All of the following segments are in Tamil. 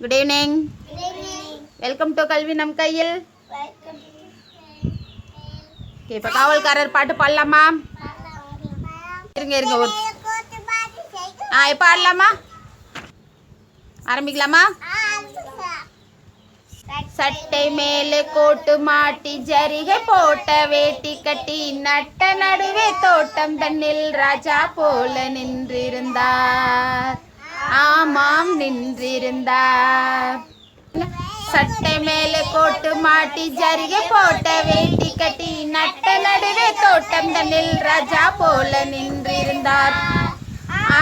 குட் ஈவினிங் வெல்கம் டு கல்வி நம் கையில் இப்போ காவல்காரர் பாட்டு பாடலாமா? இருங்க இருங்க ஒரு ஆ இப்போ ஆடலாமா ஆரம்பிக்கலாமா? சட்டை மேலே கோட்டு மாட்டி ஜரிகை போட்ட வேட்டி கட்டி நட்ட நடுவே தோட்டம் தன்னில் ராஜா போல நின்றிருந்தார். ஆமாம் நின்றிருந்தார். சட்டை மேலே கோட்டு மாட்டி ஜரிகை போட்ட வேட்டி கட்டி நட்ட நடுவே தோட்டம் தன்னில் ராஜா போல நின்றிருந்தார்.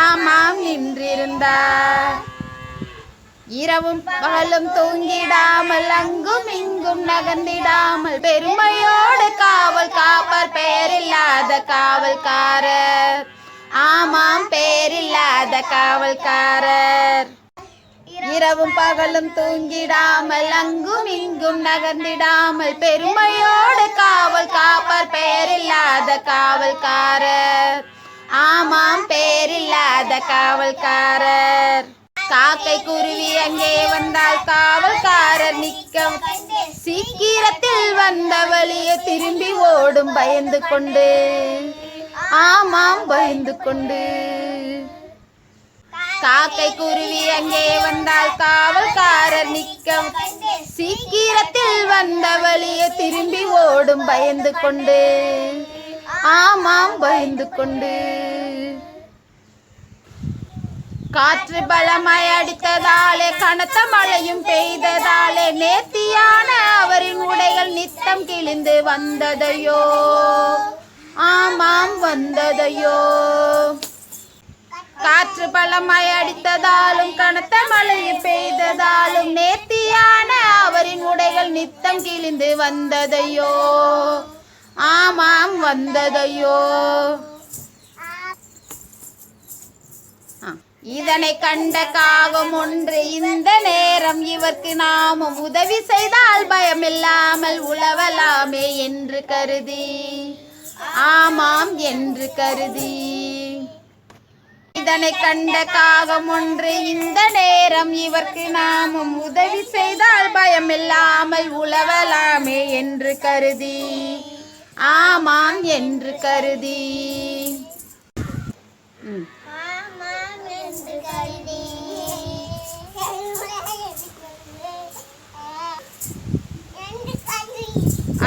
ஆமாம் நின்றிருந்தார். இரவும் பகலும் தூங்கிடாமல் அங்கும் இங்கும் நகர்ந்திடாமல் பெருமையோடு காவல் காப்பார் பெயரில்லாத காவல்காரர். ஆமாம் பெயரில்லாத காவல்காரர் இரவும் பகலும் தூங்கிடாமல் அங்கும் இங்கும் நகர்ந்திடாமல் பெருமையோடு காவல் காப்பார் பெயரில்லாத காவல்காரர். ஆமாம் பெயரில்லாத காவல்காரர். காக்கை குருவி அங்கே வந்தால் காவல்காரர் நிக்க சீக்கிரத்தில் வந்த வழிய திரும்பி ஓடும் பயந்து கொண்டு. ஆமாம் பயந்து கொண்டு. காக்கை குருவி அங்கே வந்தால் காவல்காரர் நிக்க சீக்கிரத்தில் வந்த வழியே திரும்பி ஓடும் பயந்து கொண்டு. ஆமாம் பயந்து கொண்டு. காற்று பலமாய் அடித்ததாலே கனத்த மழையும் பெய்ததாலே நேர்த்தியான அவரின் உடைகள் நித்தம் கிழிந்து வந்ததையோ? ஆமாம் வந்ததையோ? காற்று அடித்ததாலும் கனத்த மழை பெய்ததாலும் நேர்த்தியான அவரின் உடைகள் நித்தம் கிழிந்து வந்ததையோ? ஆமாம் வந்ததையோ? இதனை கண்ட காகம் ஒன்று இந்த நேரம் இவர்க்கு நாமும் உதவி செய்தால் பயமில்லாமல் உழவலாமே என்று கருதி. ஆமாம் என்று கருதி. இதனை கண்ட காகம் ஒன்று இந்த நேரம் இவர்க்கு நாமும் உதவி செய்தால் பயமில்லாமல் உழவலாமே என்று கருதி. ஆமாம் என்று கருதி.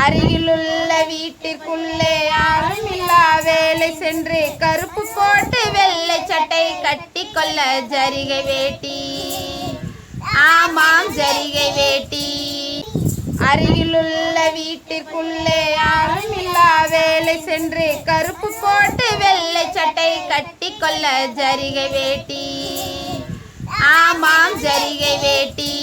அருகிலுள்ள வீட்டிற்குள்ளே யாரும் இல்லா வேலை சென்று கருப்பு போட்டு வெள்ளை சட்டை கட்டி கொள்ள ஜரிகை வேட்டி. ஆமாம் ஜரிகை வேட்டி. அருகிலுள்ள வீட்டிற்குள்ளே யாரும் இல்லா வேலை சென்று கருப்பு போட்டு வெள்ளை சட்டை கட்டி கொள்ள ஜரிகை வேட்டி. ஆமாம் ஜரிகை வேட்டி.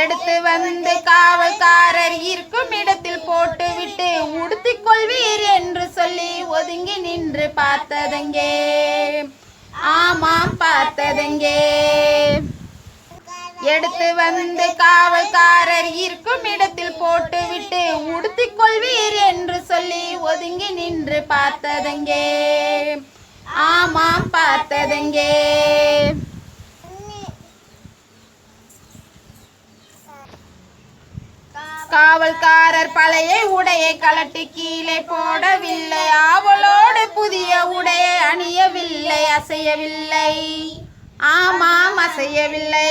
எடுத்து வந்து காவல்காரர் இருக்கும் இடத்தில் போட்டு விட்டு உடுத்திக் கொள்வீர் என்று சொல்லி ஒதுங்கி நின்று பார்த்ததெங்கே? ஆமாம் பார்த்ததெங்கே? எடுத்து வந்து காவல்காரர் இருக்கும் இடத்தில் போட்டு விட்டு உடுத்திக் கொள்வீர் என்று சொல்லி ஒதுங்கி நின்று பார்த்ததெங்கே? ஆமாம் பார்த்ததெங்கே? காவல்காரர் பழைய உடையை கலட்டி கீழே போடவில்லை. ஆவலோடு புதிய உடையை அணியவில்லை. அசையவில்லை. ஆமாம் அசையவில்லை.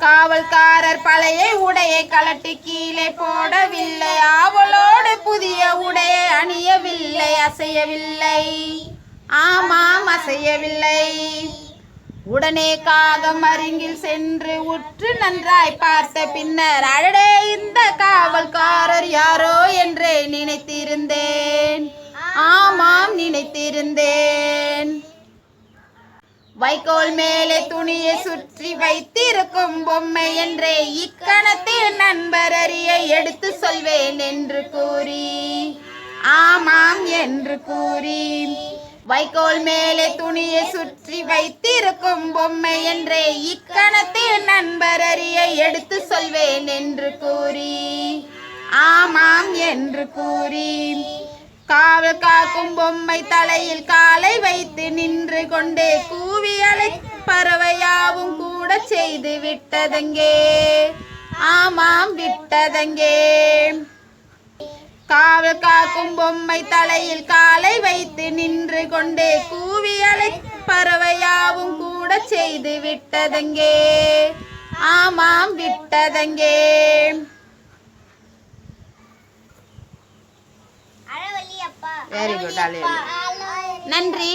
காவல்காரர் பழைய உடையை கலட்டி கீழே போடவில்லை. ஆவலோடு புதிய உடையை அணியவில்லை. அசையவில்லை. ஆமாம் அசையவில்லை. உடனே காகம் அருகில் சென்று உற்று நன்றாய் பார்த்த பின்னர் அழடே இந்த காவல்காரர் யாரோ என்றே நினைத்திருந்தேன். ஆமாம் நினைத்திருந்தேன். வைக்கோல் மேலே துணியை சுற்றி வைத்திருக்கும் பொம்மை என்றே இக்கணத்தில் நண்பர் அறிய எடுத்து சொல்வேன் என்று கூறி ஆமாம் என்று கூறி வைக்கோல் மேலே துணியை சுற்றி வைத்திருக்கும் பொம்மை என்றே இக்கணத்தில் நண்பர் அறிய எடுத்து சொல்வேன் என்று கூறி. ஆமாம் என்று கூறி. காவல் காக்கும் பொம்மை தலையில் காலை வைத்து நின்று கொண்டே கூவி அலை பறவையாவும் கூட செய்து விட்டதங்கே? ஆமாம் விட்டதங்கே? காவல் காக்கும் பொம்மை தலையில் காலை வைத்து நின்று கொண்டே கூவி அலை பறவையாவும் கூட செய்து விட்டதெங்கே? ஆமாம் விட்டதெங்கே? வெரி குட் நன்றி.